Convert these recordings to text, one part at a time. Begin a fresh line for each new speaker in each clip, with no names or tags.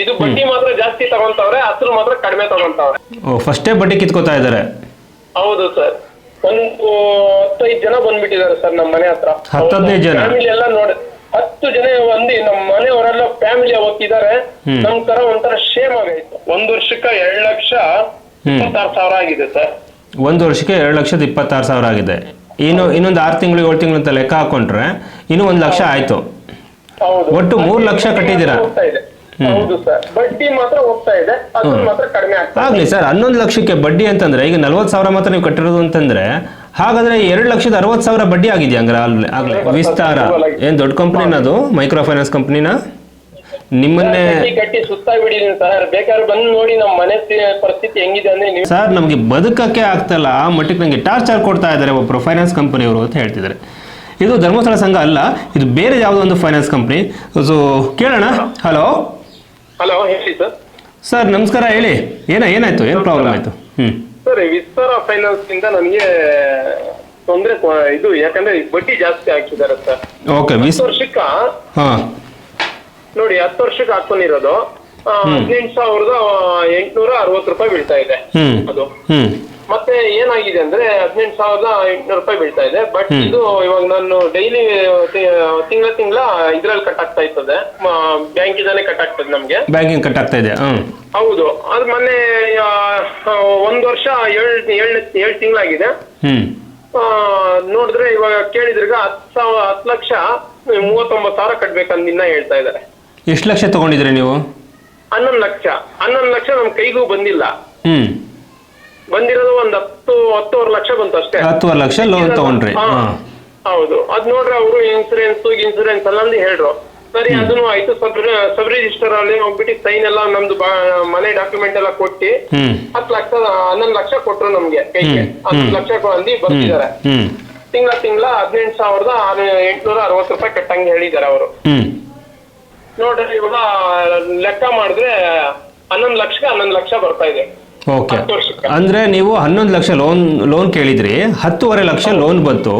ಇದು ಬಡ್ಡಿ ಮಾತ್ರ ಜಾಸ್ತಿ ತಗೊಂತವ್ರೆ ಅಸಲು ಮಾತ್ರ ಕಡಿಮೆ ತಗೊಂತವ್ರೆ.
ಓ ಫಸ್ಟೇ ಬಡ್ಡಿ ಕಿತ್ಕೋತಾ ಇದ್ದಾರೆ?
ಹೌದು ಸರ್. ಒಂದು ಹತ್ತೈದು ಜನ ಬಂದ್ಬಿಟ್ಟಿದ್ದಾರೆ ಸರ್ ನಮ್ಮ ಮನೆ ಹತ್ರ.
ಹತ್ತು ಹದಿನೈದು ಜನ?
ಫ್ಯಾಮಿಲಿ ಎಲ್ಲ ನೋಡಿ ಹತ್ತು ಜನ ಬಂದು ನಮ್ಮ ಮನೆಯವರೆಲ್ಲ ಫ್ಯಾಮಿಲಿ ಹೋಗ್ತಿದ್ದಾರೆ
ಹ್ಮ್.
ನಮ್ ತರ ಒಂಥರ ಶೇಮ್ ಆಗೈತೆ. ಒಂದ್ ವರ್ಷಕ್ಕ ಎರಡ್ ಲಕ್ಷ
ಹ್ಮ್.
ಇಪ್ಪತ್ತಾರು ಸಾವಿರ ಆಗಿದೆ ಸರ್.
ಒಂದು ವರ್ಷಕ್ಕೆ ಎರಡು ಲಕ್ಷದ ಇಪ್ಪತ್ತಾರು ಸಾವಿರ ಆಗಿದೆ. ಇನ್ನು ಇನ್ನೊಂದು ಆರು ತಿಂಗಳು ಏಳು ತಿಂಗಳು ಅಂತ ಲೆಕ್ಕ ಹಾಕೊಂಡ್ರೆ ಇನ್ನು ಒಂದು ಲಕ್ಷ ಆಯ್ತು.
ಹೌದು.
ಒಟ್ಟು ಮೂರ್ ಲಕ್ಷ ಕಟ್ಟಿದ್ದೀರಾ?
ಹೋಗ್ತಾ ಇದೆ. ಹೌದು ಸರ್ ಬಡ್ಡಿ ಮಾತ್ರ ಹೋಗ್ತಾ ಇದೆ. ಮಾತ್ರ ಕಡಿಮೆ ಆಗ್ತಾ
ಆಗಲಿ ಸರ್ ಹನ್ನೊಂದು ಲಕ್ಷಕ್ಕೆ ಬಡ್ಡಿ ಅಂತಂದ್ರೆ ಈಗ ನಲ್ವತ್ತು ಸಾವಿರ ಮಾತ್ರ ನೀವು ಕಟ್ಟಿರೋದು ಅಂತಂದ್ರೆ ಹಾಗಾದ್ರೆ ಎರಡು ಲಕ್ಷದ ಅರವತ್ತು ಸಾವಿರ ಬಡ್ಡಿ ಆಗಿದೆಯಾ ಹಂಗಾರೆ? ಆಗ್ಲಿ ಆಗ್ಲೇ. ವಿಸ್ತಾರ. ಏನ್ ದೊಡ್ಡ ಕಂಪ್ನಿನ ಅದು? ಮೈಕ್ರೋ ಫೈನಾನ್ಸ್ ಕಂಪ್ನಿನ ನಿಮ್ಮನ್ನೇ
ಕಟ್ಟಿ ಸುತ್ತ ಸುತ್ತಾಗ್ಬಿಟ್ಟಿದೀನಿ ಸರ್ ಬೇಕಾದ್ರೆ ಬಂದು ನೋಡಿ ನಮ್ಮ ಮನೆ ಪರಿಸ್ಥಿತಿ ಹೆಂಗಿದೆ ಅಂದ್ರೆ ನೀವು
ಸರ್ ನಮಗೆ ಬದುಕಕ್ಕೆ ಆಗ್ತಲ್ಲ. ಆ ಮಟ್ಟಕ್ಕೆ ನನಗೆ ಟಾರ್ಚರ್ ಕೊಡ್ತಾ ಇದ್ದಾರೆ ಒಬ್ಬರು ಫೈನಾನ್ಸ್ ಕಂಪನಿಯವರು ಅಂತ ಹೇಳ್ತಿದ್ದಾರೆ. ಇದು ಧರ್ಮಸ್ಥಳ ಸಂಘ ಅಲ್ಲ ಇದು ಬೇರೆ ಯಾವುದೋ ಒಂದು ಫೈನಾನ್ಸ್ ಕಂಪ್ನಿ ಸೊ ಕೇಳೋಣ. ಹಲೋ
ಹಲೋ ಹೇಳಿ ಸರ್.
ಸರ್ ನಮಸ್ಕಾರ ಹೇಳಿ. ಏನ ಏನಾಯ್ತು? ಏನು ಪ್ರಾಬ್ಲಮ್ ಆಯ್ತು?
ಸರ್ ವಿಸ್ತಾರ ಫೈನಾನ್ಸ್ ಇಂದ ನನಗೆ ತೊಂದ್ರೆ ಇದು ಯಾಕಂದ್ರೆ ಬಡ್ಡಿ ಜಾಸ್ತಿ ಹಾಕಿದ್ದಾರೆ ಸರ್.
ಓಕೆ
ಹತ್ತು ವರ್ಷಕ್ಕ
ಹಾಂ.
ನೋಡಿ ಹತ್ತು ವರ್ಷಕ್ಕೆ ಹಾಕೊಂಡಿರೋದು. ಹದಿನೆಂಟು ಸಾವಿರದ ಎಂಟುನೂರ ಅರವತ್ತು ರೂಪಾಯಿ ಬೀಳ್ತಾ ಇದೆ. ಅದು. ಮತ್ತೆ ಏನಾಗಿದೆ ಅಂದ್ರೆ ಹದಿನೆಂಟು ಸಾವಿರದ ಎಂಟುನೂರು ರೂಪಾಯಿ ಬೀಳ್ತಾ ಇದೆ. ಬಟ್ ಇದು ಇವಾಗ ನಾನು ಡೈಲಿ ತಿಂಗಳ ತಿಂಗಳ ಇದ್ರಲ್ಲಿ ಕಟ್ ಆಗ್ತಾ ಇರ್ತದೆ. ಬ್ಯಾಂಕಿಂದಾನೆ ಕಟ್ ಆಗ್ತದೆ ನಮ್ಗೆ.
ಬ್ಯಾಂಕಿಂಗ್ ಕಟ್ ಆಗ್ತಾ ಇದೆ
ಹೌದು. ಅದು ಮೊನ್ನೆ ಒಂದ್ ವರ್ಷ ಏಳ್ ಏಳ್ ಏಳ್ ತಿಂಗಳಾಗಿದೆ. ನೋಡಿದ್ರೆ ಇವಾಗ ಕೇಳಿದ್ರಿಗ ಹತ್ ಸಾವಿರ ಹತ್ತು ಲಕ್ಷ ಮೂವತ್ತೊಂಬತ್ತು ಸಾವಿರ ಕಟ್ಬೇಕಂತ ಇನ್ನ ಹೇಳ್ತಾ ಇದ್ದಾರೆ.
ಎಷ್ಟು ಲಕ್ಷ ತಗೊಂಡಿದ್ರಿ ನೀವು?
ಹನ್ನೊಂದು ಲಕ್ಷ. ಹನ್ನೊಂದು ಲಕ್ಷ ನಮ್ ಕೈಗೂ ಬಂದಿಲ್ಲ. ಬಂದಿರೋದು ಒಂದ್ ಹತ್ತು ಹತ್ತುವರೆ ಲಕ್ಷ ಬಂತು ಅಷ್ಟೇ.
ಹತ್ತುವರೆ ಲಕ್ಷ ಲೋನ್ ತಗೊಂಡ್ರಿ.
ಹಾ, ಹೌದು. ಅದ್ ನೋಡ್ರಿ ಅವರು ಇನ್ಸೂರೆನ್ಸ್ ಇನ್ಸೂರೆನ್ಸ್ ಎಲ್ಲ ಅಂದು ಹೇಳ್ರು. ಸರಿ ಅದನ್ನು ಆಯ್ತು. ಸಬ್ ಸಬ್ ರಿಜಿಸ್ಟರ್ ಅಲ್ಲಿ ಹೋಗ್ಬಿಟ್ಟು ಸೈನ್ ಎಲ್ಲ ನಮ್ದು ಬಾ- ಮನೆ ಡಾಕ್ಯುಮೆಂಟ್ ಎಲ್ಲ ಕೊಟ್ಟಿ
ಹತ್
ಹತ್ತು ಲಕ್ಷ ಹನ್ನೊಂದು ಲಕ್ಷ ಕೊಟ್ರು ನಮ್ಗೆ ಕೈಗೆ
ಹ್ಮ್.
ಹತ್ತು ಲಕ್ಷ ಅಂದಿ ಬರ್ತಿದ್ದಾರೆ. ತಿಂಗಳ ತಿಂಗಳ ಹದಿನೆಂಟು ಸಾವಿರದ ಎಂಟುನೂರ ಅರವತ್ತು ರೂಪಾಯಿ ಕಟ್ಟಂಗೆ ಹೇಳಿದ್ದಾರೆ ಅವರು. ನೋಡ್ರಿ ಇವಾಗ ಲೆಕ್ಕ ಮಾಡಿದ್ರೆ ಹನ್ನೊಂದು ಲಕ್ಷಕ್ಕೆ ಹನ್ನೊಂದು ಲಕ್ಷ ಬರ್ತಾ ಇದೆ.
ಓಕೆ ಅಂದ್ರೆ ನೀವು ಹನ್ನೊಂದು ಲಕ್ಷ ಲೋನ್ ಲೋನ್ ಕೇಳಿದ್ರಿ ಹತ್ತುವರೆ ಲಕ್ಷ ಲೋನ್ ಬಂತು.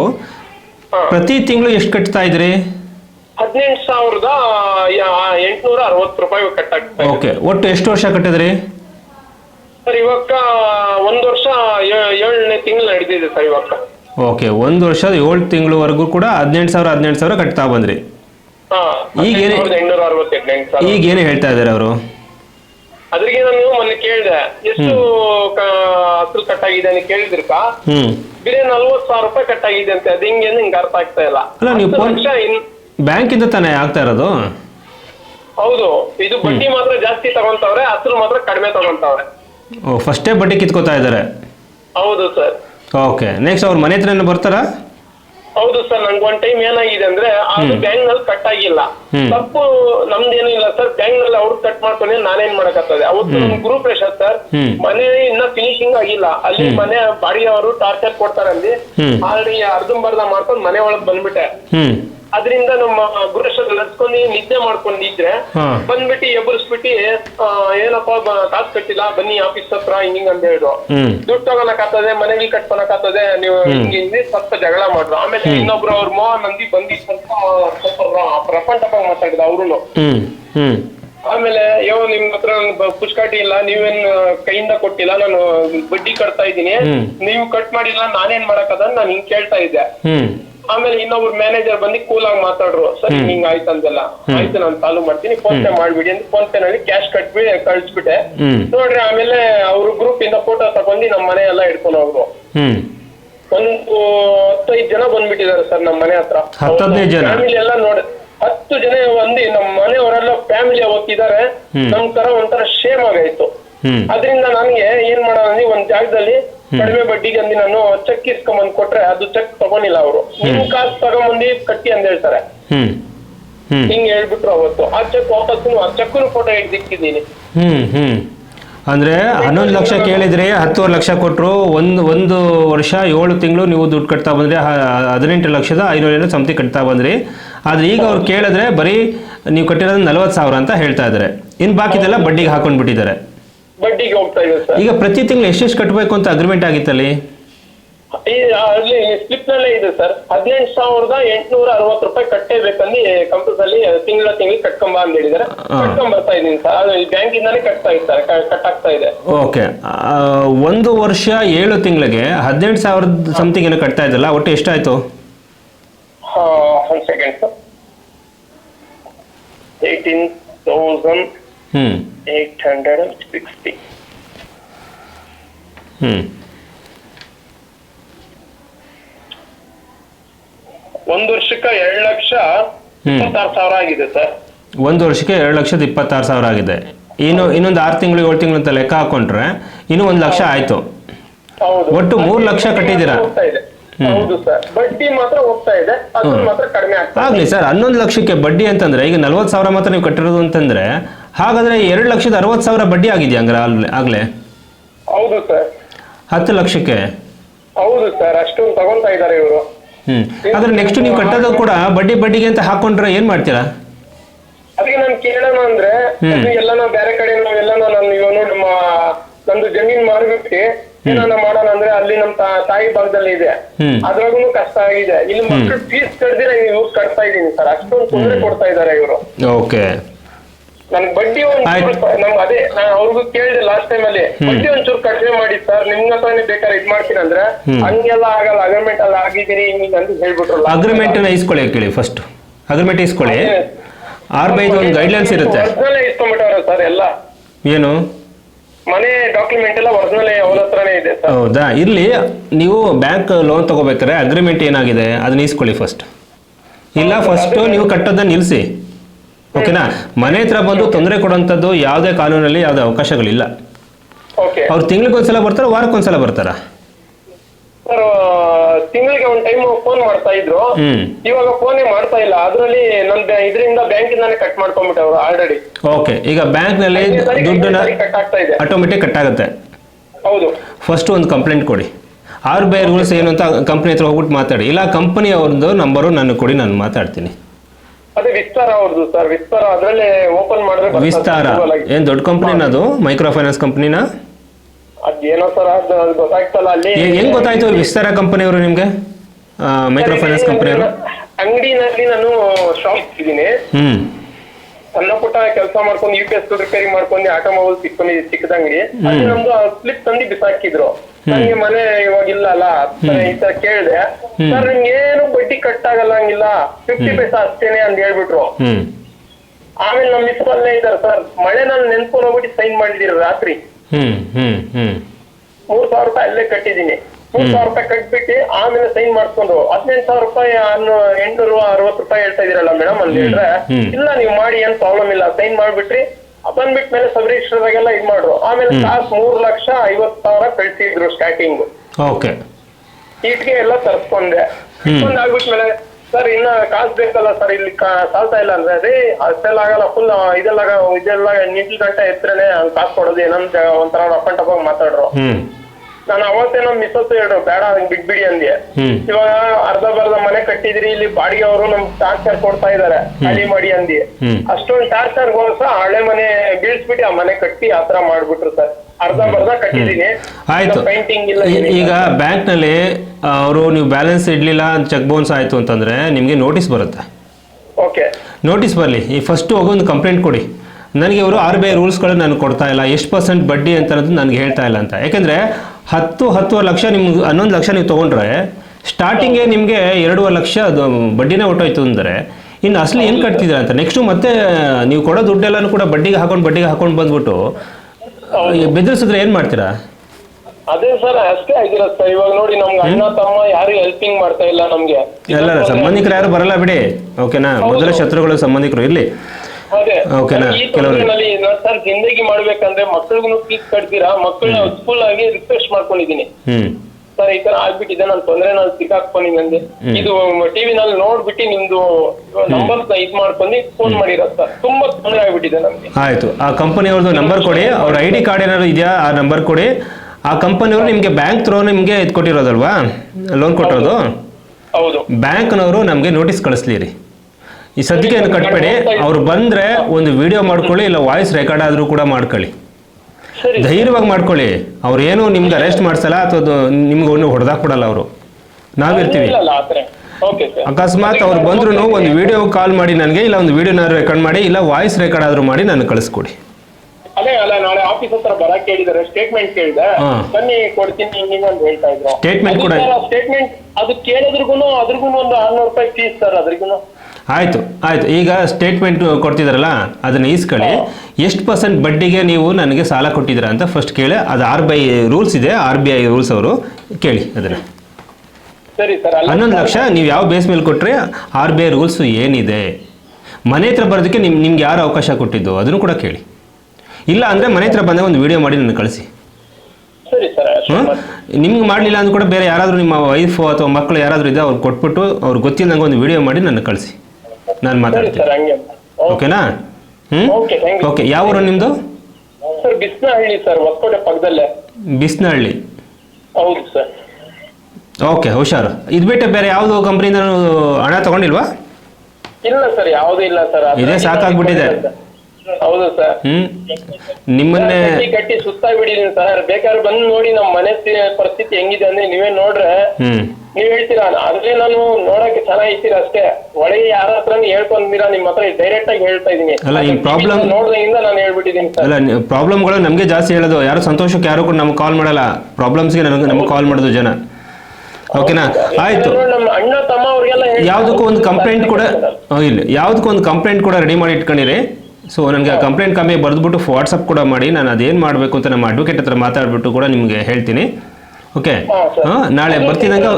ಪ್ರತಿ ತಿಂಗಳು ಎಷ್ಟು ಕಟ್ತಾ ಇದ್ರಿ?
ಹದಿನೆಂಟು ಸಾವಿರದ ಎಂಟುನೂರ ಅರವತ್ತು ರೂಪಾಯಿ ಕಟ್ಟಾಗ್ತಾ
ಓಕೆ ಒಟ್ಟು ಎಷ್ಟು ವರ್ಷ ಕಟ್ಟಿದ್ರಿ?
ಸರ್ ಇವಾಗ ಒಂದು ವರ್ಷ ಏಳನೇ ತಿಂಗಳು ನಡೆದಿದೆ ಸರ್ ಇವಾಗ.
ಓಕೆ ಒಂದು ವರ್ಷ ಏಳು ತಿಂಗಳವರೆಗೂ ಕೂಡ ಹದಿನೆಂಟು ಸಾವಿರ ಹದಿನೆಂಟು ಸಾವಿರ ಕಟ್ತಾ ಬಂದ್ರಿ.
ಈಗೇನು
ಈಗ ಏನೇ- ಈಗ ಏನು ಹೇಳ್ತಾ ಇದ್ದಾರೆ ಅವರು?
ಅದ್ರಿಗೆ ನಾನು ಮೊನ್ನೆ ಕೇಳಿದೆ ಎಷ್ಟು ಅಸಲು ಕಟ್ಟಾಗಿದೆ ಅಂತ ಕೇಳಿದ್ರಕ
ಹ್ಞೂ
ನಲ್ವತ್ ಸಾವಿರ ರೂಪಾಯಿ ಕಟ್ಟಾಗಿದೆ ಅಂತ ಅದು ಹಿಂಗೆ ನಿಂಗೆ ಅರ್ಥ ಆಗ್ತಾ ಇಲ್ಲ.
ಅಲ್ಲ, ನೀವು
ಹತ್ತು ಲಕ್ಷ ಇನ್-
ಬ್ಯಾಂಕಿಂದ ತಾನೇ ಆಗ್ತಾ ಇರೋದು?
ಹೌದು. ಇದು ಬಡ್ಡಿ ಮಾತ್ರ ಜಾಸ್ತಿ ತಗೊಂತವ್ರೆ ಅಸಲು ಮಾತ್ರ ಕಡಿಮೆ ತಗೊಂತವ್ರೆ.
ಓ ಫಸ್ಟೇ ಬಡ್ಡಿ ಕಿತ್ಕೋತಾ ಇದ್ದಾರೆ?
ಹೌದು ಸರ್.
ಓಕೆ ನೆಕ್ಸ್ಟ್ ಅವ್ರ ಮನೆ ಹತ್ರ ಬರ್ತಾರಾ?
ಹೌದು ಸರ್ ನಂಗೆ ಒಂದ್ ಟೈಮ್ ಏನಾಗಿದೆ ಅಂದ್ರೆ ಅದು ಬ್ಯಾಂಕ್ನಲ್ಲಿ ಕಟ್ ಆಗಿಲ್ಲ. ತಪ್ಪು ನಮ್ದೇನಿಲ್ಲ ಸರ್ ಬ್ಯಾಂಕ್ನಲ್ಲಿ ಅವ್ರು ಕಟ್ ಮಾಡ್ಕೊಂಡು ನಾನೇನ್ ಮಾಡಕತ್ತದೆ? ಅವತ್ತು ನಮ್ ಗ್ರೂಪ್ ಪ್ರೆಷರ್ ಸರ್ ಮನೆ ಇನ್ನ ಫಿನಿಶಿಂಗ್ ಆಗಿಲ್ಲ. ಅಲ್ಲಿ ಮನೆ ಬಾಡಿಗೆ ಅವರು ಟಾರ್ಚರ್ ಕೊಡ್ತಾರಲ್ಲಿ. ಅಲ್ಲಿ ಅರ್ಧಂಬರ್ಧ ಮಾಡ್ಕೊಂಡು ಮನೆ ಒಳಗ್ ಬಂದ್ಬಿಟ್ಟೆ. ಅದರಿಂದ ನಮ್ಮ ಗುರುಷರು ನಡ್ಕೊಂಡು ನಿದ್ದೆ ಮಾಡ್ಕೊಂಡಿದ್ರೆ
ಇದ್ರೆ
ಬಂದ್ಬಿಟ್ಟು ಎಬ್ಬರಿಸ್ಬಿಟ್ಟು ಏನಪ್ಪಾ ಕಾಸು ಕಟ್ಟಿಲ್ಲ ಬನ್ನಿ ಆಫೀಸ್ ಹತ್ರ ಹಿಂಗಿಂಗ್ ಅಂತ ಹೇಳಿದ್ರು.
ದುಡ್ಡು
ದುಡ್ಡು ತಗೊಳಕಾಗ್ತದೆ ಮನೆಗೆ ಕಟ್ಕೊಳಕಾಗ್ತದೆ ನೀವು ಹಿಂಗೆ ಹಿಂಗೆ ಸ್ವಲ್ಪ ಜಗಳ ಮಾಡ್ರು ಆಮೇಲೆ ಇನ್ನೊಬ್ರು ಅವ್ರ ಮೋಹನ್ ನಂದಿ ಬಂದಿ ಸ್ವಲ್ಪ ಸ್ವಲ್ಪ ಪ್ರಪಂಚ ಮಾತಾಡಿದ
ಅವ್ರು
ಆಮೇಲೆ ಯೋ ನಿಮ್ ಹತ್ರ ಪುಷ್ಕಾಟಿ ಇಲ್ಲ ನೀವೇನ್ ಕೈಯಿಂದ ಕೊಟ್ಟಿಲ್ಲ ನಾನು ಬಡ್ಡಿ ಕಟ್ತಾ ಇದ್ದೀನಿ. ನೀವು ಕಟ್ ಮಾಡಿಲ್ಲ ನಾನೇನ್ ಮಾಡಕದ ನಾನು ಹಿಂಗ್ ಕೇಳ್ತಾ ಇದ್ದೆ. ಆಮೇಲೆ ಇನ್ನೊಬ್ರು ಮ್ಯಾನೇಜರ್ ಬಂದು ಕೂಲ್ ಆಗಿ ಮಾತಾಡ್ರು ಸರಿ ಹಿಂಗ್ ಆಯ್ತಂದೆಲ್ಲ ಆಯ್ತು ನಾನು ಚಾಲು ಮಾಡ್ತೀನಿ ಫೋನ್ ಪೇ ಮಾಡ್ಬಿಡಿ ಅಂತ ಫೋನ್ ಪೇ ನಲ್ಲಿ ಕ್ಯಾಶ್ ಕಟ್ಬಿಡಿ ಕಳ್ಸ್ಬಿಟ್ಟೆ. ನೋಡ್ರಿ ಆಮೇಲೆ ಅವ್ರ ಗ್ರೂಪ್ ಇಂದ ಫೋಟೋ ತಗೊಂಡು ನಮ್ಮ ಮನೆ ಎಲ್ಲ ಇಟ್ಕೊಂಡು ಹೋಗ್ರು ಒಂದು ಹತ್ತೈದು ಜನ ಬಂದ್ಬಿಟ್ಟಿದ್ದಾರೆ ಸರ್ ನಮ್ಮ ಮನೆ ಹತ್ರ? ಫ್ಯಾಮಿಲಿ ಎಲ್ಲ ನೋಡಿ ಹತ್ತು ಜನ ಬಂದು ನಮ್ಮ ಮನೆಯವರೆಲ್ಲ ಫ್ಯಾಮಿಲಿ ಹೋಗ್ತಿದ್ದಾರೆ. ನಮ್ ತರ ಒಂಥರ ಶೇಮ್ ಆಗಾಯ್ತು ಅದರಿಂದ ನನಗೆ ಏನ್ ಮಾಡೋಣ ಒಂದ್ ಜಾಗದಲ್ಲಿ ಕಡಿಮೆ ಬಡ್ಡಿಗೆ ಅಂದಿ ನಾನು ಚೆಕ್ ಇಸ್ಕೊಂಬಂದ್ ಕೊಟ್ರೆ ಅದು ಚೆಕ್ ತಗೊಂಡಿಲ್ಲ ಅವರು. ನಿಮ್ ಕಾಸು ತಗೊಂಬಂದಿ ಕಟ್ಟಿ ಅಂತ ಹೇಳ್ತಾರೆ. ಹಿಂಗ್ ಹೇಳ್ಬಿಟ್ರು ಅವತ್ತು. ಆ ಚೆಕ್ ವಾಪಸ್ ಆ ಚೆಕ್ ಫೋಟೋ ಹಿಡ್ದಿಕ್ಕಿದ್ದೀನಿ
ಹ್ಮ್ ಹ್ಮ್. ಅಂದ್ರೆ ಹನ್ನೊಂದು ಲಕ್ಷ ಕೇಳಿದ್ರೆ ಹತ್ತುವರೆ ಲಕ್ಷ ಕೊಟ್ಟರು ಒಂದು ಒಂದು ವರ್ಷ ಏಳು ತಿಂಗಳು ನೀವು ದುಡ್ಡು ಕಟ್ತಾ ಬಂದ್ರಿ ಹದಿನೆಂಟು ಲಕ್ಷದ ಐನೂರೇನೋ ಸಮತಿ ಕಟ್ತಾ ಬಂದ್ರಿ. ಆದ್ರೆ ಈಗ ಅವ್ರು ಕೇಳಿದ್ರೆ ಬರೀ ನೀವು ಕಟ್ಟಿರೋದು ನಲ್ವತ್ತು ಸಾವಿರ ಅಂತ ಹೇಳ್ತಾ ಇದ್ದಾರೆ. ಇನ್ ಬಾಕಿದೆಲ್ಲ ಬಡ್ಡಿಗೆ ಹಾಕೊಂಡ್ಬಿಟ್ಟಿದ್ದಾರೆ.
ಬಡ್ಡಿಗೆ ಹೋಗ್ತಾ ಇದೆ ಸರ್
ಈಗ ಪ್ರತಿ ತಿಂಗಳು ಎಷ್ಟೆಷ್ಟು ಕಟ್ಟಬೇಕು ಅಂತ ಅಗ್ರಿಮೆಂಟ್ ಆಗಿತ್ತಲ್ಲಿ?
ಈ ಅಲ್ಲಿ ಸ್ಲಿಪ್ ನಲ್ಲೇ ಇದೆ ಸರ್ ಹದಿನೆಂಟು ಸಾವಿರದ ಎಂಟುನೂರ ಅರವತ್ತು ರೂಪಾಯಿ ಕಟ್ಟೇಬೇಕಂದು ಕಂಪ್ಯೂಟರ್ ಅಲ್ಲಿ ತಿಂಗಳ ತಿಂಗಳು ಕಟ್ಕೊಂಬ ಅಂತ ಹೇಳಿದಾರೆ ಕಟ್ಕೊಂಡ್ ಬರ್ತಾ ಇದೀನಿ ಸರ್ ಅದು ಬ್ಯಾಂಕ್ ಇಂದಾನೆ ಕಟ್ತಾ ಇದ್ದಾರೆ ಕಟ್ ಆಗ್ತಾ ಇದೆ.
ಓಕೆ. ಒಂದು ವರ್ಷ ಏಳು ತಿಂಗಳಿಗೆ ಹದಿನೆಂಟು ಸಾವಿರದ ಸಮಥಿಂಗ್ ಏನೋ ಕಟ್ತಾ ಇದ್ದಲ್ಲ ಒಟ್ಟು ಎಷ್ಟಾಯ್ತು?
ಒಂದ್ ಸೆಕೆಂಡ್ ಸರ್ ಏಯ್ಟೀನ್ ತೌಸಂಡ್
ಹ್ಞೂ
ಏಟ್ ಹಂಡ್ರೆಡ್ ಅಂಡ್ ಸಿಕ್ಸ್ಟಿ
ಹ್ಞೂ
ಒಂದು ವರ್ಷಕ್ಕೆ ಎರಡು ಲಕ್ಷ. ಇಪ್ಪತ್ತಾರು ಸಾವಿರ ಆಗಿದೆ ಸರ್.
ಒಂದು ವರ್ಷಕ್ಕೆ ಎರಡು ಲಕ್ಷದ ಇಪ್ಪತ್ತಾರು ಸಾವಿರ ಆಗಿದೆ. ಇನ್ನು ಇನ್ನೊಂದು ಆರು ತಿಂಗಳು ಏಳು ತಿಂಗಳು ಅಂತ ಲೆಕ್ಕ ಹಾಕೊಂಡ್ರೆ ಇನ್ನು ಒಂದು ಲಕ್ಷ ಆಯ್ತು. ಒಟ್ಟು ಮೂರು ಲಕ್ಷ ಕಟ್ಟಿದ್ದೀರಾ?
ಹೋಗ್ತಾ ಹೌದು ಸರ್. ಬಡ್ಡಿ ಮಾತ್ರ ಹೋಗ್ತಾ ಇದೆ. ಮಾತ್ರ ಕಡಿಮೆ
ಆಗಲಿ ಸರ್ ಹನ್ನೊಂದು ಲಕ್ಷಕ್ಕೆ ಬಡ್ಡಿ ಅಂತಂದ್ರೆ ಈಗ ನಲ್ವತ್ತು ಸಾವಿರ ಮಾತ್ರ ನೀವು ಕಟ್ಟಿರೋದು ಅಂತಂದರೆ ಹಾಗಾದರೆ ಎರಡು ಲಕ್ಷದ ಅರವತ್ತು ಸಾವಿರ ಬಡ್ಡಿ ಆಗಿದೆಯಾ ಹಂಗಾರೆ ಆಗ್ಲೇ?
ಹೌದು ಸರ್.
ಹತ್ತು ಲಕ್ಷಕ್ಕೆ?
ಹೌದು ಸರ್ ಅಷ್ಟೊಂದು ತಗೊಂತಾ ಇದ್ದಾರೆ ಇವರು.
ಹ್ಮ್. ಆದ್ರೆ ನೆಕ್ಸ್ಟ್ ನೀವು ಕಟ್ಟೋದು ಕೂಡ ಬಡ್ಡಿ ಬಡ್ಡಿಗೆ ಅಂತ ಹಾಕೊಂಡ್ರೆ ಏನ್ ಮಾಡ್ತೀರಾ?
ಅದಕ್ಕೆ ನಾನು ಕೇಳೋಣ ಅಂದ್ರೆ ಎಲ್ಲಾನು ಬೇರೆ ಕಡೆ ನಾವೆಲ್ಲನ ನಾನು ಇವಾಗ ನೋಡಿ ನಮ್ಮ ನಂದು ಜಮೀನ್ ಮಾರ್ಬಿಟ್ಟು ಏನಾನ ಮಾಡೋಣ ಅಂದ್ರೆ ಅಲ್ಲಿ ನಮ್ಮ ತಾಯಿ ಭಾಗದಲ್ಲಿ ಇದೆ. ಅದ್ರಾಗೂ ಕಷ್ಟ ಆಗಿದೆ. ಇಲ್ಲಿ ಮಕ್ಕಳು ಫೀಸ್ ಕಡ್ದಿರ ಇವ್ರು ಕಟ್ತಾ ಇದೀನಿ ಸರ್. ಅಷ್ಟೊಂದು ತೊಂದರೆ ಕೊಡ್ತಾ ಇದ್ದಾರೆ ಇವರು.
ಓಕೆ.
ನನ್ಗೆ ಬಡ್ಡಿ ಒಂದು ನಮ್ ಅದೇ ನಾನು ಅವ್ರಿಗೂ ಕೇಳಿದೆ ಲಾಸ್ಟ್ ಟೈಮ್ ಅಲ್ಲಿ. ಬಡ್ಡಿ ಒಂಚೂರು ಕಡಿಮೆ ಮಾಡಿ ಸರ್ ನಿಮ್ ಹತ್ರನೇ ಬೇಕಾದ್ರೆ ಇದ್ ಮಾಡ್ತೀನಿ ಅಂದ್ರೆ ಹಂಗೆಲ್ಲ ಆಗಲ್ಲ ಅಗ್ರಿಮೆಂಟ್ ಅಲ್ಲಿ ಆಗಿದ್ದೀರಿ ಹಿಂಗ್ ಅಂತ ಹೇಳ್ಬಿಟ್ರಲ್ಲ.
ನ ಇಸ್ಕೊಳ್ಳಿ ಕೇಳಿ ಫಸ್ಟ್ ಅಗ್ರಿಮೆಂಟ್ ಇಸ್ಕೊಳ್ಳಿ. ಆರ್ ಬೈದು ಒಂದು ಗೈಡ್ ಲೈನ್ಸ್
ಇರುತ್ತೆ ಇಸ್ಕೊಂಡ್ಬಿಟ್ಟವ್ರೆ ಸರ್ ಎಲ್ಲ.
ಏನು?
ಮನೆ ಡಾಕ್ಯುಮೆಂಟ್ ಎಲ್ಲ ಒರಿಜಿನಲ್ ಅವ್ರ ಹತ್ರನೇ ಇದೆ ಸರ್
ಹೌದಾ? ಇರ್ಲಿ ನೀವು ಬ್ಯಾಂಕ್ ಲೋನ್ ತಗೋಬೇಕಾದ್ರೆ ಅಗ್ರಿಮೆಂಟ್ ಏನಾಗಿದೆ? ಅದನ್ನ ಇಸ್ಕೊಳ್ಳಿ ಫಸ್ಟ್ ಇಲ್ಲ ಫಸ್ಟ್ ನೀವು ಕಟ್ಟೋದನ್ನ ನಿಲ್ಲಿಸಿ ಓಕೆನಾ ಮನೆ ಹತ್ರ ಬಂದು ತೊಂದರೆ ಕೊಡುವಂಥದ್ದು ಯಾವುದೇ ಕಾನೂನಲ್ಲಿ ಯಾವುದೇ ಅವಕಾಶಗಳಿಲ್ಲ. ಅವ್ರು ತಿಂಗಳಿಗೊಂದ್ಸಲ ಬರ್ತಾರ ವಾರಕ್ಕೊಂದ್ಸಲ ಬರ್ತಾರ?
ಸರ್ ತಿಂಗಳಿಗೆ ಒಂದ್ ಟೈಮ್ ಫೋನ್ ಮಾಡ್ತಾ ಇದ್ರು. ಇವಾಗ ಫೋನೇ ಮಾಡ್ತಾ ಇಲ್ಲ. ಅದರಲ್ಲಿ ನನ್ ಇದರಿಂದ ಬ್ಯಾಂಕಿಂದಾನೆ ಕಟ್ ಮಾಡ್ಕೊಂಡ್ಬಿಟ್ಟವ್ರು ಆಲ್ರೆಡಿ
ಓಕೆ ಈಗ ಬ್ಯಾಂಕ್ನಲ್ಲಿ ದುಡ್ಡನ್ನ
ಕಟ್ ಆಗ್ತಾ ಇದೆ.
ಆಟೋಮೆಟಿಕ್ ಕಟ್ ಆಗುತ್ತೆ.
ಹೌದು.
ಫಸ್ಟ್ ಒಂದು ಕಂಪ್ಲೇಂಟ್ ಕೊಡಿ. ಆರ್ ಬಿ ಐ ರೂಲ್ಸ್ ಏನು ಅಂತ ಕಂಪ್ನಿ ಹತ್ರ ಹೋಗ್ಬಿಟ್ಟು ಮಾತಾಡಿ. ಇಲ್ಲ ಕಂಪನಿ ಅವ್ರದ್ದು ನಂಬರು ನನಗೆ ಕೊಡಿ ನಾನು ಮಾತಾಡ್ತೀನಿ.
ಅದೇ ವಿಸ್ತಾರ ಅವ್ರದ್ದು ಸರ್ ವಿಸ್ತಾರ ಅದರಲ್ಲಿ ಓಪನ್ ಮಾಡಿದ್ರೆ
ವಿಸ್ತಾರ? ಏನ್ ದೊಡ್ಡ ಕಂಪ್ನಿನ ಅದು? ಮೈಕ್ರೋ ಫೈನಾನ್ಸ್ ಕಂಪ್ನಿನ
ಅದೇನೋ ಸರ್ ಅದು ಅದು ಗೊತ್ತಾಗ್ತಲ್ಲ ಅಲ್ಲಿ.
ಹೆಂಗ್ ಗೊತ್ತಾಯ್ತು ವಿಸ್ತಾರ ಕಂಪನಿಯವರು ನಿಮಗೆ? ಮೈಕ್ರೋ ಫೈನಾನ್ಸ್ ಕಂಪನಿಯವರು
ಅಂಗಡಿನಲ್ಲಿ ನಾನು ಶಾಪ್ ಇದ್ದೀನಿ
ಹ್ಮ್.
ಸಣ್ಣ ಪುಟ್ಟ ಕೆಲಸ ಮಾಡ್ಕೊಂಡು ಯು ಪಿ ಎಸ್ ರಿಪೇರಿ ಮಾಡ್ಕೊಂಡು ಆಟೋಮೊಬೈಲ್ ಸಿಕ್ಕೊಂಡಿದ್ದೆ ಚಿಕ್ಕದಂಗಡಿ ಅಲ್ಲಿ ನಮ್ದು ಸ್ಲಿಪ್ ತಂದು ಬಿಸಾಕಿದ್ರು. ನಂಗೆ ಮನೆ ಇವಾಗ ಇಲ್ಲ ಅಲ್ಲ ಈ ತರ ಕೇಳಿದೆ. ಸರ್ ನಿಮ್ಗೆ ಏನು ಬಡ್ಡಿ ಕಟ್ ಆಗಲ್ಲ ಹಂಗಿಲ್ಲ. ಫಿಫ್ಟಿ ಪೈಸಾ ಅಷ್ಟೇನೆ ಅಂತ ಹೇಳ್ಬಿಟ್ರು. ಆಮೇಲೆ ನಮ್ಮ ಮಿಸ್ ಅಲ್ಲೇ ಇದಾರೆ ಸರ್. ಮಳೆ ನಾನು ನೆನ್ಕೊಂಡು ಹೋಗ್ಬಿಟ್ಟು ಸೈನ್ ಮಾಡಿದಿರ ರಾತ್ರಿ. ಮೂರ್ ಸಾವಿರ ರೂಪಾಯಿ ಅಲ್ಲೇ ಕಟ್ಟಿದೀನಿ ಮೂರ್ ಸಾವಿರ ರೂಪಾಯಿ ಕಟ್ಬಿಟ್ಟು ಆಮೇಲೆ ಸೈನ್ ಮಾಡ್ಕೊಂಡು ಹದಿನೆಂಟು ಸಾವಿರ ರೂಪಾಯಿ ಅನ್ನು ಎಂಟ್ನೂರ ಅರವತ್ತು ರೂಪಾಯಿ ಹೇಳ್ತಾ ಇದೀರಲ್ಲ ಮೇಡಮ್ ಅಲ್ಲಿ ಹೇಳಿದ್ರೆ ಇಲ್ಲ ನೀವು ಮಾಡಿ ಏನ್ ಪ್ರಾಬ್ಲಮ್ ಇಲ್ಲ ಸೈನ್ ಮಾಡ್ಬಿಟ್ರಿ. ಬಂದ್ಬಿಟ್ ಮೇಲೆ ಸಬ್ ರಿಜಿಸ್ಟರ್ದಾಗೆಲ್ಲ ಇದ್ ಮಾಡ್ರು. ಆಮೇಲೆ ಕಾಸ್ ಮೂರ್ ಲಕ್ಷ ಐವತ್ ಸಾವಿರ ಕಳ್ಸಿದ್ರು ಸ್ಟಾರ್ಟಿಂಗ್ ಇಟ್ಗೆ ಎಲ್ಲ ತರ್ಸ್ಕೊಂಡೆ. ಆಗ್ಬಿಟ್ಮೇಲೆ ಸರ್ ಇನ್ನ ಕಾಸ್ ಬೇಕಲ್ಲ ಸರ್ ಇಲ್ಲಿ ಸಾಲ್ತಾ ಇಲ್ಲ ಅಂದ್ರೆ ಅದೇ ಅಷ್ಟೆಲ್ಲ ಆಗಲ್ಲ ಫುಲ್ ಇದೆಲ್ಲ ಇದೆಲ್ಲ ನಿಂಟ್ಲು ಗಂಟೆ ಎತ್ತರನೆ ಕಾಸ್ ಕೊಡೋದು ಏನಂತ ಒಂಥರ ಟಫ್ ಆಗಿ ಮಾತಾಡ್ರು. ನಾನು ಅವತ್ತೇ ನಮ್ ಮಿಸ್ಸಸ್ ಹೇಳ್ರು ಬೇಡ ಹಂಗ್ ಬಿಟ್ಬಿಡಿ ಅಂದೆ ಇವಾಗ ಅರ್ಧ ಬರ್ಧ ಮನೆ ಕಟ್ಟಿದ್ರಿ ಇಲ್ಲಿ ಬಾಡಿಗೆ ಅವರು ನಮ್ ಟಾರ್ಚರ್ ಕೊಡ್ತಾ ಇದಾರೆ ಖಾಲಿ ಮಾಡಿ ಅಂದಿ ಅಷ್ಟೊಂದು ಟಾರ್ಚರ್ ಹೋಗ್ಸ ಹಳೆ ಮನೆ ಬೀಳ್ಸ್ಬಿಟ್ಟು ಆ ಮನೆ ಕಟ್ಟಿ ಆತರ ಮಾಡ್ಬಿಟ್ರು ಸರ್. ಅರ್ಧ ಬರ್ಧ ಕಟ್ಟಿದೀನಿ
ಆಯ್ತು.
ಪೇಂಟಿಂಗ್ ಇಲ್ಲ
ಈಗ ಬ್ಯಾಂಕ್ನಲ್ಲಿ ಅವರು ನೀವು ಬ್ಯಾಲೆನ್ಸ್ ಇಡ್ಲಿಲ್ಲ ಚೆಕ್ ಬೌನ್ಸ್ ಆಯ್ತು ಅಂತಂದ್ರೆ ನಿಮ್ಗೆ ನೋಟಿಸ್ ಬರುತ್ತೆ.
ಓಕೆ.
ನೋಟಿಸ್ ಬರಲಿ. ಈ ಫಸ್ಟ್ ಹೋಗಿ ಒಂದು ಕಂಪ್ಲೇಂಟ್ ಕೊಡಿ. ನನಗೆ ಇವರು ಆರ್ ಬಿ ಐ ರೂಲ್ಸ್ಗಳು ನಾನು ಕೊಡ್ತಾ ಇಲ್ಲ. ಎಷ್ಟು ಪರ್ಸೆಂಟ್ ಬಡ್ಡಿ ಅಂತ ಅನ್ನೋದು ನನಗೆ ಹೇಳ್ತಾ ಇಲ್ಲ ಅಂತ. ಯಾಕೆಂದರೆ ಹತ್ತು ಹತ್ತುವರೆ ಲಕ್ಷ ನಿಮ್ಗೆ ಹನ್ನೊಂದು ಲಕ್ಷ ನೀವು ತೊಗೊಂಡ್ರೆ ಸ್ಟಾರ್ಟಿಂಗೇ ನಿಮಗೆ ಎರಡೂವರೆ ಲಕ್ಷ ಅದು ಬಡ್ಡಿನೇ ಹೊಟ್ಟೋಯ್ತು ಅಂದರೆ ಇನ್ನು ಅಸಲಿ ಏನು ಕಟ್ತಿದ್ದೀರ ಅಂತ. ನೆಕ್ಸ್ಟು ಮತ್ತೆ ನೀವು ಕೊಡೋ ದುಡ್ಡೆಲ್ಲನೂ ಕೂಡ ಬಡ್ಡಿಗೆ ಹಾಕೊಂಡು ಬಡ್ಡಿಗೆ ಹಾಕೊಂಡು ಬಂದ್ಬಿಟ್ಟು ಬೆದರಿಸಿದ್ರೆ ಏನು ಮಾಡ್ತೀರಾ?
ಅದೇ ಸರ್ ಅಷ್ಟೇ ಆಗಿರೋದು ಸರ್. ಇವಾಗ ನೋಡಿ ನಮ್ಗೆ ಅಣ್ಣ ತಮ್ಮ ಯಾರು ಹೆಲ್ಪಿಂಗ್ ಮಾಡ್ತಾ ಇಲ್ಲ ನಮ್ಗೆ.
ಎಲ್ಲ ಸಂಬಂಧಿಕರು ಯಾರು ಬರಲ್ಲ ಬಿಡಿ. ಓಕೆನಾ ಮೊದಲ ಶತ್ರುಗಳು ಸಂಬಂಧಿಕರು. ಇರಲಿ.
ಅದೇ
ಓಕೆನಾ?
ಸರ್ ಜಿಂದಗಿ ಮಾಡ್ಬೇಕಂದ್ರೆ ಮಕ್ಕಳಿಗೂ ಫೀಸ್ ಕಟ್ತೀರಾ? ಮಕ್ಕಳನ್ನ ಫುಲ್ ಆಗಿ ರಿಕ್ವೆಸ್ಟ್ ಮಾಡ್ಕೊಂಡಿದೀನಿ ಸರ್ ಈ ತರ ಆಗ್ಬಿಟ್ಟಿದೆ ನಾನು ತೊಂದ್ರೆ ನಾನು ಸಿಕ್ಕಾಕೊಂಡಿದ್ದೆ ಇದು ಟಿವಿ ನಲ್ಲಿ ನೋಡ್ಬಿಟ್ಟು ನಿಮ್ದು ನಂಬರ್ ಇದ್ ಮಾಡ್ಕೊಂಡು ಫೋನ್ ಮಾಡಿರೋ ಸರ್. ತುಂಬಾ ತೊಂದರೆ ಆಗ್ಬಿಟ್ಟಿದೆ ನಮ್ಗೆ.
ಆಯ್ತು. ಆ ಕಂಪನಿಯವ್ರದ್ದು ನಂಬರ್ ಕೊಡಿ. ಅವ್ರ ಐ ಡಿ ಕಾರ್ಡ್ ಏನಾದ್ರು ಇದೆಯಾ? ಆ ನಂಬರ್ ಕೊಡಿ. ಆ ಕಂಪನಿಯವರು ನಿಮಗೆ ಬ್ಯಾಂಕ್ ತ್ರೋ ನಿಮಗೆ ಇದು ಕೊಟ್ಟಿರೋದಲ್ವಾ? ಲೋನ್ ಕೊಟ್ಟಿರೋದು?
ಹೌದು.
ಬ್ಯಾಂಕ್ನವರು ನಮಗೆ ನೋಟಿಸ್ ಕಳಿಸ್ಲಿ ರೀ ಈ ಸದ್ಯಕ್ಕೆ ಏನು ಕಟ್ಬೇಡಿ ಅವ್ರು ಬಂದ್ರೆ ಒಂದು ವಿಡಿಯೋ ಮಾಡ್ಕೊಳ್ಳಿ ಇಲ್ಲ ವಾಯ್ಸ್ ರೆಕಾರ್ಡ್ ಆದರೂ ಕೂಡ ಮಾಡ್ಕೊಳ್ಳಿ. ಧೈರ್ಯವಾಗಿ ಮಾಡ್ಕೊಳ್ಳಿ. ಅವ್ರು ಏನು ನಿಮ್ಗೆ ಅರೆಸ್ಟ್ ಮಾಡಿಸಲ್ಲ ಅಥವಾ ನಿಮ್ಗೆ ಒಂದು ಹೊಡೆದಾಕ್ಬಿಡಲ್ಲ ಅವರು. ನಾವಿರ್ತೀವಿ. ಅಕಸ್ಮಾತ್ ಅವ್ರು ಬಂದ್ರು ಒಂದು ವಿಡಿಯೋ ಕಾಲ್ ಮಾಡಿ ನನಗೆ ಇಲ್ಲ ಒಂದು ವಿಡಿಯೋನ ರೆಕಾರ್ಡ್ ಮಾಡಿ ಇಲ್ಲ ವಾಯ್ಸ್ ರೆಕಾರ್ಡ್ ಆದ್ರೂ ಮಾಡಿ ನನಗೆ ಕಳಿಸ್ಕೊಡಿ.
ಅದೇ ಅಲ್ಲ ನಾಳೆ ಆಫೀಸ್ ಹತ್ರ ಬರಕ್ ಕೇಳಿದಾರೆ ಸ್ಟೇಟ್ಮೆಂಟ್ ಕೇಳಿದೆ. ಬನ್ನಿ ಕೊಡ್ತೀನಿ ಹಿಂಗ ಅಂತ ಹೇಳ್ತಾ ಇದ್ರು. ಸ್ಟೇಟ್ಮೆಂಟ್ ಅದು ಕೇಳಿದ್ರಿಗೂ ಅದ್ರಿಗೂ ಒಂದು ಆರ್ನೂರು ರೂಪಾಯಿ ಫೀಸ್ ಸರ್ ಅದ್ರಿಗೂ
ಆಯ್ತು ಆಯ್ತು. ಈಗ ಸ್ಟೇಟ್ಮೆಂಟ್ ಕೊಡ್ತಿದಾರಲ್ಲ ಅದನ್ನ ಈಸ್ಕೊಳ್ಳಿ. ಎಷ್ಟು ಪರ್ಸೆಂಟ್ ಬಡ್ಡಿಗೆ ನೀವು ನನಗೆ ಸಾಲ ಕೊಟ್ಟಿದ್ದೀರಾ ಅಂತ ಫಸ್ಟ್ ಕೇಳಿ. ಅದು ಆರ್ ಬಿ ಐ ರೂಲ್ಸ್ ಇದೆ ಆರ್ ಬಿ ಐ ರೂಲ್ಸ್ ಅವರು ಕೇಳಿ ಅದನ್ನ.
ಸರಿ ಸರ್ ಅಲ್ಲ.
ಹನ್ನೊಂದು ಲಕ್ಷ ನೀವು ಯಾವ ಬೇಸ್ ಮೇಲೆ ಕೊಟ್ಟರೆ ಆರ್ ಬಿ ಐ ರೂಲ್ಸ್ ಏನಿದೆ? ಮನೆ ಹತ್ರ ಬರೋದಕ್ಕೆ ನಿಮ್ ನಿಮ್ಗೆ ಯಾರು ಅವಕಾಶ ಕೊಟ್ಟಿದ್ದು? ಅದನ್ನು ಕೂಡ ಕೇಳಿ. ಇಲ್ಲ ಅಂದರೆ ಮನೆ ಹತ್ರ ಬಂದಾಗ ಒಂದು ವಿಡಿಯೋ ಮಾಡಿ ನನಗೆ ಕಳಿಸಿ? ನಿಮ್ಗೆ ಮಾಡಲಿಲ್ಲ ಅಂದ್ರೂ ಕೂಡ ಬೇರೆ ಯಾರಾದರೂ ನಿಮ್ಮ ವೈಫು ಅಥವಾ ಮಕ್ಕಳು ಯಾರಾದರೂ ಇದೆ ಅವ್ರು ಕೊಟ್ಬಿಟ್ಟು ಅವ್ರಿಗೆ ಗೊತ್ತಿಲ್ಲದಂಗೆ ಒಂದು ವಿಡಿಯೋ ಮಾಡಿ ನನಗೆ ಕಳಿಸಿ. ನಾನು ಮಾತಾಡ್ತೀನಿ. ಓಕೆನಾ ಹ್ಞೂ
ಓಕೆ ಥ್ಯಾಂಕ್ ಯು
ಓಕೆ ಯಾವ ಊರು ನಿಮ್ಮದು
ಸರ್ ಬಿಸ್ನಹಳ್ಳಿ ಸರ್ ಹೊಸಕೋಟೆ ಪಕ್ಕದಲ್ಲೇ.
ಬಿಸ್ನಹಳ್ಳಿ.
ಹೌದು ಸರ್.
ಓಕೆ ಹುಷಾರು. ಇದು ಬಿಟ್ಟು ಬೇರೆ ಯಾವುದು ಕಂಪ್ನಿಯಿಂದ ಹಣ ತಗೊಂಡಿಲ್ವಾ?
ಇಲ್ಲ ಸರ್ ಯಾವುದೂ ಇಲ್ಲ ಸರ್.
ಇದೇ ಸಾಕಾಗ್ಬಿಟ್ಟಿದೆ.
ಹೌದು ಸರ್.
ನಿಮ್ಮನ್ನೇ
ಕಟ್ಟಿ ಸುತ್ತ ಸುತ್ತಾಗ್ಬಿಟ್ಟಿದೀನಿ ಸರ್. ಬೇಕಾದ್ರೆ ಬಂದು ನೋಡಿ ನಮ್ಮ ಮನೆ ಸ್ಥಿ- ಪರಿಸ್ಥಿತಿ ಹೆಂಗಿದೆ ಅಂದ್ರೆ ನೀವೇ ನೋಡ್ರೆ. ನೀವ್ ಹೇಳ್ತೀರಾ? ಅದ್ರಲ್ಲಿ ನಾನು ನೋಡಕ್ಕೆ ಚೆನ್ನಾಗಿರ್ತೀರ ಅಷ್ಟೇ. ಒಳಗೆ ಯಾರ ಹತ್ರ ಹೇಳ್ಕೊಂಡ್ತೀರಾ ನಿಮ್ ಹತ್ರ ಡೈರೆಕ್ಟ್ ಆಗಿ ಹೇಳ್ತಾ ಇದೀನಿ.
ಅಲ್ಲ, ಈ ಪ್ರಾಬ್ಲಮ್
ನೋಡ್ದಾಗಿಂದ ನಾನು ಹೇಳ್ಬಿಟ್ಟಿದೀನಿ ಸರ್.
ಅಲ್ಲ ಪ್ರಾಬ್ಲಮ್ಗಳು ನಮಗೆ ಜಾಸ್ತಿ ಹೇಳೋದು. ಯಾರು ಸಂತೋಷಕ್ಕೆ ಯಾರು ಕೂಡ ನಮ್ಗೆ ಕಾಲ್ ಮಾಡಲ್ಲ. ಪ್ರಾಬ್ಲಮ್ಸ್ಗೆ ನನಗೆ ನಮ್ಗೆ ಕಾಲ್ ಮಾಡೋದು ಜನ. ಓಕೆನಾ ಆಯ್ತು.
ನಮ್ಮ ಅಣ್ಣ ತಮ್ಮ ಅವ್ರಿಗೆಲ್ಲ
ಯಾವ್ದಕ್ಕೂ ಒಂದು ಕಂಪ್ಲೇಂಟ್ ಕೂಡ ಇಲ್ಲ. ಯಾವುದಕ್ಕೂ ಒಂದು ಕಂಪ್ಲೇಂಟ್ ಕೂಡ ರೆಡಿ ಮಾಡಿ ಇಟ್ಕೊಂಡಿರಿ. ಸೊ ನನಗೆ ಆ ಕಂಪ್ಲೇಂಟ್ ಕಮ್ಮಿ ಬರೆದ್ಬಿಟ್ಟು ವಾಟ್ಸಪ್ ಕೂಡ ಮಾಡಿ ನಾನು ಅದೇನು ಮಾಡಬೇಕು ಅಂತ ನಮ್ಮ ಅಡ್ವೊಕೇಟ್ ಹತ್ರ ಮಾತಾಡ್ಬಿಟ್ಟು ಕೂಡ ನಿಮಗೆ ಹೇಳ್ತೀನಿ. ಓಕೆ
ಹಾ,
ನಾಳೆ ಬರ್ತಿದ್ದಂಗೆ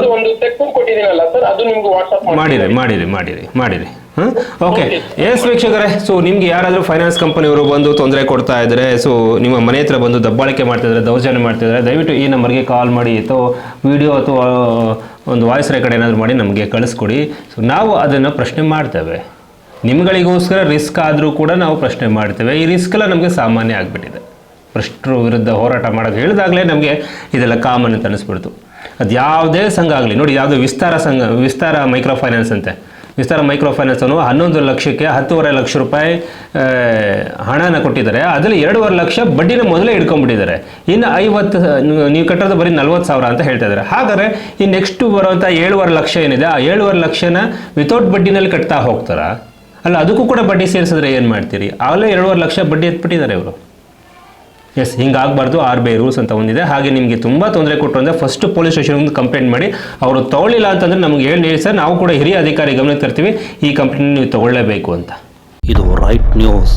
ಮಾಡಿರಿ ಮಾಡಿರಿ ಮಾಡಿರಿ ಮಾಡಿರಿ. ಹಾಂ? ಓಕೆ ಎಸ್ ವೀಕ್ಷಕರೇ ಸೊ ನಿಮ್ಗೆ ಯಾರಾದರೂ ಫೈನಾನ್ಸ್ ಕಂಪನಿಯವರು ಬಂದು ತೊಂದರೆ ಕೊಡ್ತಾ ಇದ್ದಾರೆ ಸೊ ನಿಮ್ಮ ಮನೆ ಹತ್ರ ಬಂದು ದಬ್ಬಾಳಿಕೆ ಮಾಡ್ತಿದ್ದಾರೆ ದೌರ್ಜನ್ಯ ಮಾಡ್ತಿದ್ದಾರೆ ದಯವಿಟ್ಟು ಈ ನಂಬರ್ಗೆ ಕಾಲ್ ಮಾಡಿ ಅಥವಾ ವಿಡಿಯೋ ಅಥವಾ ಒಂದು ವಾಯ್ಸ್ ರೆಕಾರ್ಡ್ ಏನಾದರೂ ಮಾಡಿ ನಮಗೆ ಕಳಿಸ್ಕೊಡಿ. ಸೊ ನಾವು ಅದನ್ನು ಪ್ರಶ್ನೆ ಮಾಡ್ತೇವೆ. ನಿಮ್ಗಳಿಗೋಸ್ಕರ ರಿಸ್ಕ್ ಆದರೂ ಕೂಡ ನಾವು ಪ್ರಶ್ನೆ ಮಾಡ್ತೇವೆ. ಈ ರಿಸ್ಕ್ ಎಲ್ಲ ನಮಗೆ ಸಾಮಾನ್ಯ ಆಗಿಬಿಟ್ಟಿದೆ. ಭ್ರಷ್ಟರ ವಿರುದ್ಧ ಹೋರಾಟ ಮಾಡೋದು ಹೇಳಿದಾಗಲೇ ನಮಗೆ ಇದೆಲ್ಲ ಕಾಮನ್ ಅಂತ ಅನಿಸ್ಬಿಡ್ತು. ಅದು ಯಾವುದೇ ಸಂಘ ಆಗಲಿ, ನೋಡಿ ಯಾವುದೋ ವಿಸ್ತಾರ ಸಂಘ, ವಿಸ್ತಾರ ಮೈಕ್ರೋ ಫೈನಾನ್ಸ್ ಅಂತೆ. ವಿಸ್ತಾರ ಮೈಕ್ರೋ ಫೈನಾನ್ಸ್ ಅನ್ನು ಹನ್ನೊಂದು ಲಕ್ಷಕ್ಕೆ ಹತ್ತುವರೆ ಲಕ್ಷ ರೂಪಾಯಿ ಹಣನ ಕೊಟ್ಟಿದ್ದಾರೆ. ಅದರಲ್ಲಿ ಎರಡೂವರೆ ಲಕ್ಷ ಬಡ್ಡಿನ ಮೊದಲೇ ಇಟ್ಕೊಂಡ್ಬಿಟ್ಟಿದ್ದಾರೆ ಇನ್ನು ಐವತ್ತು, ನೀವು- ಕಟ್ಟೋದು ಬರೀ ನಲ್ವತ್ತು ಸಾವಿರ ಅಂತ ಹೇಳ್ತಾ ಇದ್ದಾರೆ. ಹಾಗಾದರೆ ಈ ನೆಕ್ಸ್ಟ್ ಬರುವಂಥ ಏಳುವರೆ ಲಕ್ಷ ಏನಿದೆ? ಆ ಏಳುವರೆ ಲಕ್ಷನ ವಿತೌಟ್ ಬಡ್ಡಿನಲ್ಲಿ ಕಟ್ತಾ ಹೋಗ್ತಾರಾ? ಅಲ್ಲ, ಅದಕ್ಕೂ ಕೂಡ ಬಡ್ಡಿ ಸೇರಿಸಿದ್ರೆ ಏನು ಮಾಡ್ತೀರಿ? ಆಗಲೇ ಎರಡೂವರೆ ಲಕ್ಷ ಬಡ್ಡಿ ಎತ್ಬಿಟ್ಟಿದ್ದಾರೆ ಇವರು. ಎಸ್ ಹಿಂಗಾಗಬಾರ್ದು, ಆರ್ ಬಿ ಐ ರೂಲ್ಸ್ ಅಂತ ಒಂದಿದೆ. ಹಾಗೆ ನಿಮಗೆ ತುಂಬ ತೊಂದರೆ ಕೊಟ್ಟರು ಅಂದರೆ ಫಸ್ಟ್ ಪೊಲೀಸ್ ಸ್ಟೇಷನ್ಗೆ ಕಂಪ್ಲೇಂಟ್ ಮಾಡಿ, ಅವರು ತಗೊಳ್ಳಿಲ್ಲ ಅಂತಂದರೆ ನಮ್ಗೆ ಹೇಳಿ ಹೇಳಿ ಸರ್, ನಾವು ಕೂಡ ಹಿರಿಯ ಅಧಿಕಾರಿ ಗಮನಕ್ಕೆ ತರ್ತೀವಿ, ಈ ಕಂಪ್ಲೇಂಟ್ ನೀವು ತೊಗೊಳ್ಳೇಬೇಕು ಅಂತ.
ಇದು ರೈಟ್ ನ್ಯೂಸ್